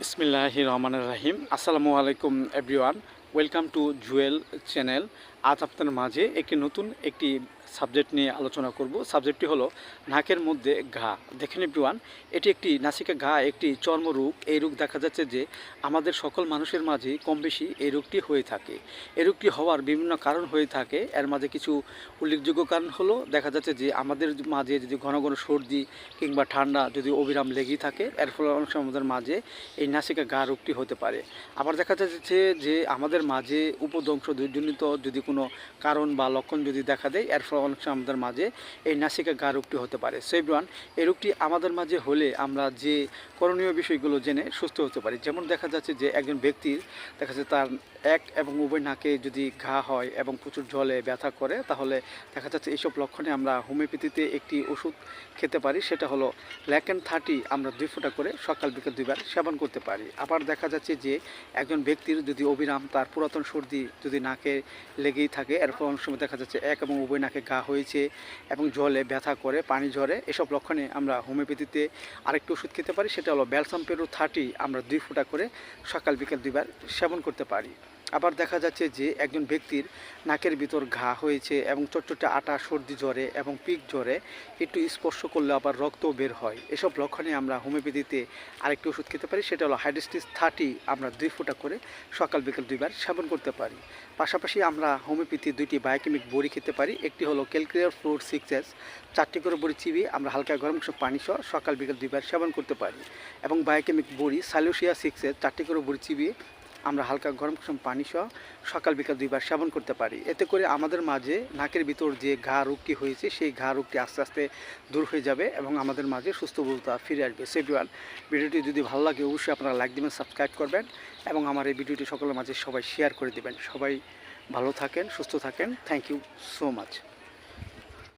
বিসমিল্লাহ রহমান রাহিম। আসসালামু আলাইকুম everyone. Welcome to Jewel channel. আজ আপনার মাঝে একটি নতুন একটি সাবজেক্ট নিয়ে আলোচনা করব। সাবজেক্টটি হলো নাকের মধ্যে ঘা। দেখেন এভরিওয়ান এটি একটি নাসিকা ঘা, একটি চর্মরোগ এই রোগ দেখা যাচ্ছে যে আমাদের সকল মানুষের মাঝে কম বেশি এই রোগটি হয়ে থাকে। এই রোগটি হওয়ার বিভিন্ন কারণ হয়ে থাকে। এর মাঝে কিছু উল্লেখযোগ্য কারণ হলো, দেখা যাচ্ছে যে আমাদের মাঝে যদি ঘন ঘন সর্দি কিংবা ঠান্ডা যদি অবিরাম লেগেই থাকে, এর ফলে অনেক সময় আমাদের মাঝে এই নাসিকা ঘা রোগটি হতে পারে। আবার দেখা যাচ্ছে যে আমাদের মাঝে উপদংশ, দুর্জনিত যদি কোনো কারণ বা লক্ষণ যদি দেখা দেয়, এর ফলে অনেক আমাদের মাঝে এই নাসিকা গা রোগটি হতে পারে। সেভরান এই রোগটি আমাদের মাঝে হলে আমরা যে করণীয় বিষয়গুলো জেনে সুস্থ হতে পারি। যেমন দেখা যাচ্ছে যে একজন ব্যক্তির, দেখা যাচ্ছে তার এক এবং উভয় নাকে যদি ঘা হয় এবং প্রচুর জলে ব্যথা করে, তাহলে দেখা যাচ্ছে এইসব লক্ষণে আমরা হোমিওপ্যাথিতে একটি ওষুধ খেতে পারি, সেটা হলো ল্যাকেন থার্টি আমরা দুই ফোঁটা করে সকাল বিকেল দুইবার সেবন করতে পারি। আবার দেখা যাচ্ছে যে একজন ব্যক্তির যদি অবিরাম তার পুরাতন সর্দি যদি নাকে লেগেই থাকে। এরকম অনেক সময় দেখা যাচ্ছে এক এবং উভয় নাকে ঘা হয়েছে এবং জলে ব্যথা করে, পানি ঝরে। এসব লক্ষণে আমরা হোমিওপ্যাথিতে আরেকটি ওষুধ খেতে পারি, সেটা হলো ব্যালসাম পেরো থার্টি আমরা দুই ফোঁটা করে সকাল বিকেল দুইবার সেবন করতে পারি। আবার দেখা যাচ্ছে যে একজন ব্যক্তির নাকের ভিতর ঘা হয়েছে এবং চটচটে আটা, সর্দি জ্বরে এবং পিক জ্বরে একটু স্পর্শ করলে আবার রক্ত বের হয়। এসব লক্ষণে আমরা হোমিওপ্যাথিতে আরেকটি ওষুধ খেতে পারি, সেটা হলো হাইড্রোস্টিস থার্টি আমরা দুই ফোঁটা করে সকাল বিকেল দুইবার সেবন করতে পারি। পাশাপাশি আমরা হোমিওপ্যাথি দুইটি বায়োকেমিক বড়ি খেতে পারি, একটি হলো ক্যালকুলিয়ার ফ্লোর সিক্সেস চারটি করে বড়ি চিবিয়ে আমরা হালকা গরম পানি সহ সকাল বিকেল দুইবার সেবন করতে পারি। এবং বায়োকেমিক বড়ি সালুসিয়া সিক্স এস, চারটি করে বড়ি চিবিয়ে আমরা হালকা গরম কুসুম পানি সহ সকাল বিকাল দুইবার সেবন করতে পারি। এতে করে আমাদের মাঝে নাকের ভিতর যে ঘা রোগটি হয়েছে, সেই ঘা রোগটি আস্তে আস্তে দূর হয়ে যাবে এবং আমাদের মাঝে সুস্থ বলতা ফিরে আসবে। সেভিওয়ান ভিডিওটি যদি ভালো লাগে, অবশ্যই আপনারা লাইক দেবেন সাবস্ক্রাইব করবেন এবং আমার এই ভিডিওটি সকলের মাঝে সবাই শেয়ার করে দেবেন। সবাই ভালো থাকেন, সুস্থ থাকেন। Thank you so much